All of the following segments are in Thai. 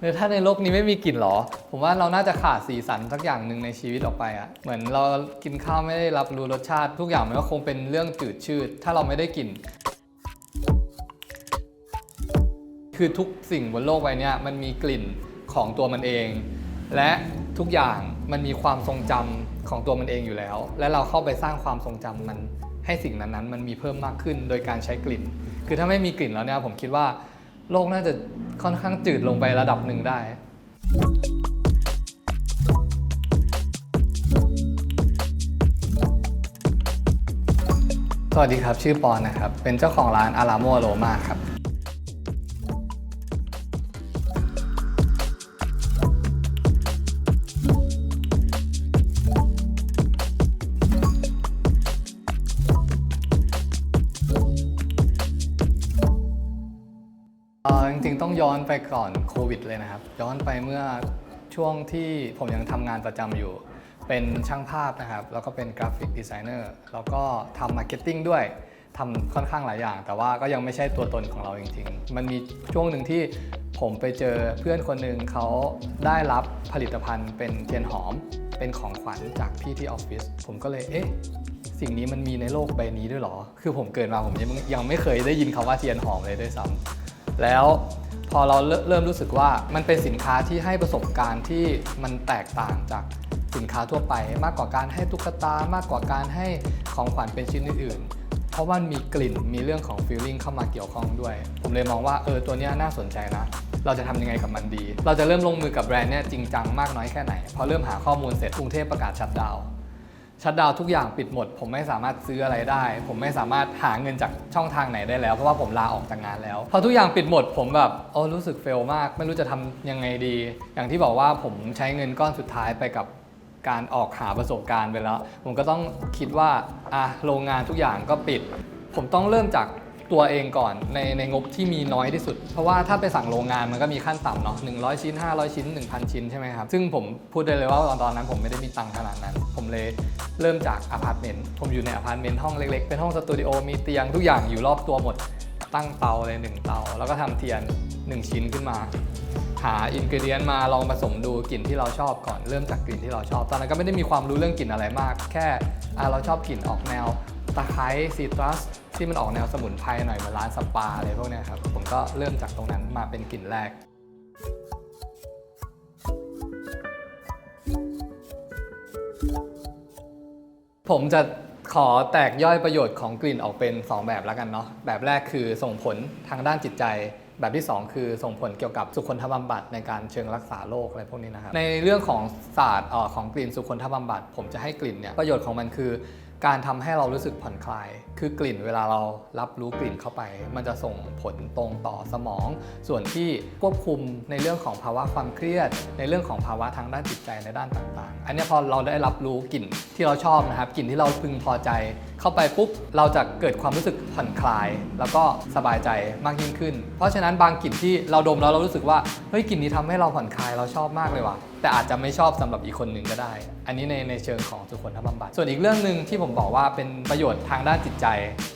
หรือถ้าในโลกนี้ไม่มีกลิ่นหรอ ผมว่าเราน่าจะขาดสีสันสักอย่างหนึ่งในชีวิตออกไปอะเหมือนเรากินข้าวไม่ได้รับรู้รสชาติ ทุกอย่างมันก็คงเป็นเรื่องจืดชืด ถ้าเราไม่ได้กลิ่น คือทุกสิ่งบนโลกใบนี้มันมีกลิ่นของตัวมันเอง และทุกอย่างมันมีความทรงจำของตัวมันเองอยู่แล้ว และเราเข้าไปสร้างความทรงจำมัน ให้สิ่งนั้นๆ มันมีเพิ่มมากขึ้นโดยการใช้กลิ่น คือถ้าไม่มีกลิ่นแล้วเนี่ยผมคิดว่าโลกน่าจะค่อนข้างจืดลงไประดับหนึ่งได้ สวัสดีครับ ชื่อปอนนะครับ เป็นเจ้าของร้านอาราโมโรมาครับ จริงๆต้องย้อนไปก่อนโควิดเลยนะครับ ย้อนไปเมื่อช่วงที่ผมยังทำงานประจำอยู่ เป็นช่างภาพนะครับ แล้วก็เป็นกราฟิกดีไซเนอร์แล้วก็ทำมาร์เก็ตติ้งด้วยทำค่อนข้างหลายอย่าง แต่ว่าก็ยังไม่ใช่ตัวตนของเราจริง ๆ มันมีช่วงหนึ่งที่ผมไปเจอเพื่อนคนหนึ่งเขาได้รับผลิตภัณฑ์เป็นเทียนหอมเป็นของขวัญจากพี่ที่ออฟฟิศผมก็เลยเอ๊ะสิ่งนี้มันมีในโลกใบนี้ด้วยเหรอ คือผมเกิดมาผมยังยังไม่เคยได้ยินคำว่าเทียนหอมเลยด้วยซ้ำ แล้วพอเราเริ่มรู้สึกว่ามันเป็นสินค้าที่ให้ประสบการณ์ที่มันแตกต่างจากสินค้าทั่วไป มากกว่าการให้ตุ๊กตามากกว่าการให้ของขวัญเป็นชิ้นอื่นๆ เพราะว่ามันมีกลิ่นมีเรื่องของฟีลลิ่งเข้ามาเกี่ยวข้องด้วย ผมเลยมองว่าเออตัวนี้น่าสนใจนะเราจะทำยังไงกับมันดี เราจะเริ่มลงมือกับแบรนด์เนี่ยจริงจังมากน้อยแค่ไหน พอเริ่มหาข้อมูลเสร็จกรุงเทพประกาศชัดดาวน์ ชัดดาวทุกอย่างปิดหมด ผมไม่สามารถซื้ออะไรได้ ผมไม่สามารถหาเงินจากช่องทางไหนได้แล้ว เพราะว่าผมลาออกจากงานแล้วพอทุกอย่างปิดหมด ผมแบบโอ้รู้สึกเฟลมาก ไม่รู้จะทำยังไงดี อย่างที่บอกว่าผมใช้เงินก้อนสุดท้ายไปกับการออกหาประสบการณ์ไปแล้ว ผมก็ต้องคิดว่าอะโรงงานทุกอย่างก็ปิด ผมต้องเริ่มจาก ตัวเองก่อนในในงบที่มีน้อยที่สุด เพราะว่าถ้าไปสั่งโรงงานมันก็มีขั้นต่ำเนาะ100 ชิ้น 500 ชิ้น 1,000 ชิ้นใช่ไหมครับ ซึ่งผมพูดได้เลยว่าตอนตอนนั้นผมไม่ได้มีตังค์ขนาดนั้น ผมเลยเริ่มจากอพาร์ตเมนต์ผมอยู่ในอพาร์ตเมนต์ห้องเล็กๆ เป็นห้องสตูดิโอมีเตียงทุกอย่างอยู่รอบตัวหมดตั้งเตาเลยหนึ่งเตา แล้วก็ทำเทียน 1 ชิ้นขึ้นมา หาอินก e เดียนมาลองผสมดูกลิ่นที่เราชอบก่อนเริ่มจากกลิ่นที่เราชอบ ตอนนั้นก็ไม่ได้มีความรู้เรื่องกลิ่นอะไรมาก แค่เราชอบกลิ่นออกแนวตะไคร้ซีตรัส ที่มันออกแนวสมุนไพรหน่อยเหมือนร้านสปาอะไรพวกนี้ครับผมก็เริ่มจากตรงนั้นมาเป็นกลิ่นแรก ผมจะขอแตกย่อยประโยชน์ของกลิ่นออกเป็น 2 แบบแล้วกันเนาะแบบแรกคือส่งผลทางด้านจิตใจ แบบที่ 2 คือส่งผลเกี่ยวกับสุขนทบำบัดในการเชิงรักษาโรคอะไรพวกนี้นะครับในเรื่องของศาสตร์เอ่อของกลิ่นสุขนทบำบัดผมจะให้กลิ่นเนี่ยประโยชน์ของมันคือ การทำให้เรารู้สึกผ่อนคลาย คือกลิ่นเวลาเรารับรู้กลิ่นเข้าไป มันจะส่งผลตรงต่อสมอง ส่วนที่ควบคุมในเรื่องของภาวะความเครียด ในเรื่องของภาวะทางด้านจิตใจในด้านต่างๆ อันนี้พอเราได้รับรู้กลิ่นที่เราชอบนะครับกลิ่นที่เราพึงพอใจเข้าไปปุ๊บเราจะเกิดความรู้สึกผ่อนคลาย แล้วก็สบายใจมากยิ่งขึ้น เพราะฉะนั้นบางกลิ่นที่เราดมแล้วเรารู้สึกว่าเฮ้ยกลิ่นนี้ทำให้เราผ่อนคลายเราชอบมากเลยว่ะ แต่อาจจะไม่ชอบสำหรับอีกคนหนึ่งก็ได้ อันนี้ในในเชิงของสุขนทบำบัด ส่วนอีกเรื่องหนึ่งที่ผมบอกว่าเป็นประโยชน์ทางด้านจิตใจ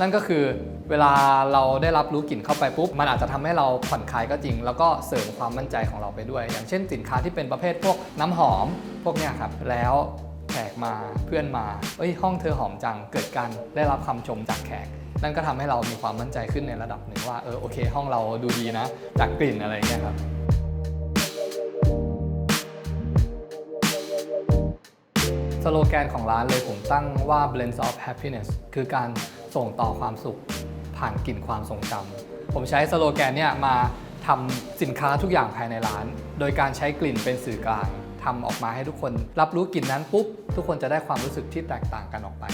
นั่นก็คือเวลาเราได้รับรู้กลิ่นเข้าไปปุ๊บ มันอาจจะทำให้เราผ่อนคลายก็จริง แล้วก็เสริมความมั่นใจของเราไปด้วย อย่างเช่นสินค้าที่เป็นประเภทพวกน้ำหอม พวกเนี้ยครับ แล้วแขกมาเพื่อนมา เอ้ยห้องเธอหอมจัง เกิดการได้รับคำชมจากแขก นั่นก็ทำให้เรามีความมั่นใจขึ้นในระดับหนึ่งว่า เออโอเค ห้องเราดูดีนะ จากกลิ่นอะไรเงี้ยครับ สโลแกนของร้านเลยผมตั้งว่า blends of happiness คือการส่งต่อความสุขผ่านกลิ่นความทรงจำผมใช้สโลแกนเนี่ยมาทำสินค้าทุกอย่างภายในร้าน โดยการใช้กลิ่นเป็นสื่อกลางทำออกมาให้ทุกคน รับรู้กลิ่นนั้นปุ๊บ ทุกคนจะได้ความรู้สึกที่แตกต่างกันออกไป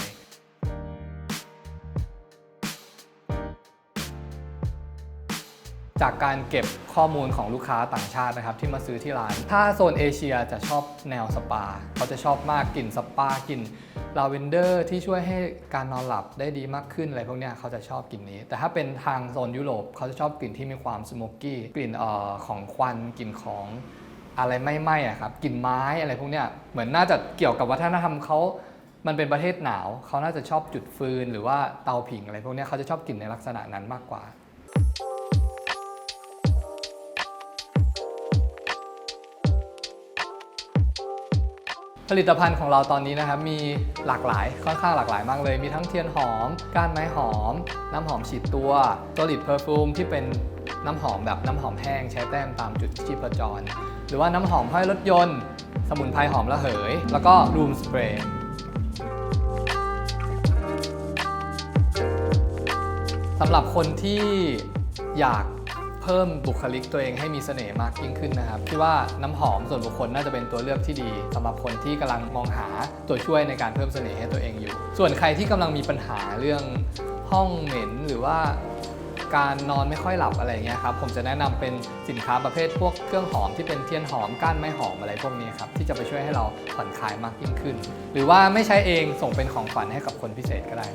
จากการเก็บข้อมูลของลูกค้าต่างชาตินะครับที่มาซื้อที่ร้าน ถ้าโซนเอเชียจะชอบแนวสปา เขาจะชอบมากกลิ่นสปากลิ่นลาเวนเดอร์ที่ช่วยให้การนอนหลับได้ดีมากขึ้นอะไรพวกนี้เขาจะชอบกลิ่นนี้ แต่ถ้าเป็นทางโซนยุโรปเขาจะชอบกลิ่นที่มีความสโมกกี้กลิ่นออของควันกลิ่นของอะไรไม่ไหม้อะครับกลิ่นไม้อะไรพวกนี้เหมือนน่าจะเกี่ยวกับวัฒนธรรมเขามันเป็นประเทศหนาว เขาน่าจะชอบจุดฟืน หรือว่าเตาผิงอะไรพวกนี้เขาจะชอบกลิ่นในลักษณะนั้นมากกว่า ผลิตภัณฑ์ของเราตอนนี้นะครับมีหลากหลายค่อนข้างหลากหลายมากเลย มีทั้งเทียนหอม ก้านไม้หอม น้ำหอมฉีดตัว Solid Perfume ที่เป็นน้ำหอมแบบน้ำหอมแห้งใช้แต้มตามจุดชีพจร หรือว่าน้ำหอมห้อยรถยนต์ สมุนไพรหอมระเหย แล้วก็ Room Spray สำหรับคนที่อยาก เพิ่มบุคลิกตัวเองให้มีเสน่ห์มากยิ่งขึ้นนะครับคิดว่าน้ำหอมส่วนบุคคลน่าจะเป็นตัวเลือกที่ดีสำหรับคนที่กำลังมองหาตัวช่วยในการเพิ่มเสน่ห์ให้ตัวเองอยู่ ส่วนใครที่กำลังมีปัญหาเรื่องห้องเหม็นหรือว่าการนอนไม่ค่อยหลับอะไรเงี้ยครับผมจะแนะนำเป็นสินค้าประเภทพวกเครื่องหอมที่เป็นเทียนหอมก้านไม้หอมอะไรพวกนี้ครับที่จะไปช่วยให้เราผ่อนคลายมากยิ่งขึ้น หรือว่าไม่ใช้เองส่งเป็นของขวัญให้กับคนพิเศษก็ได้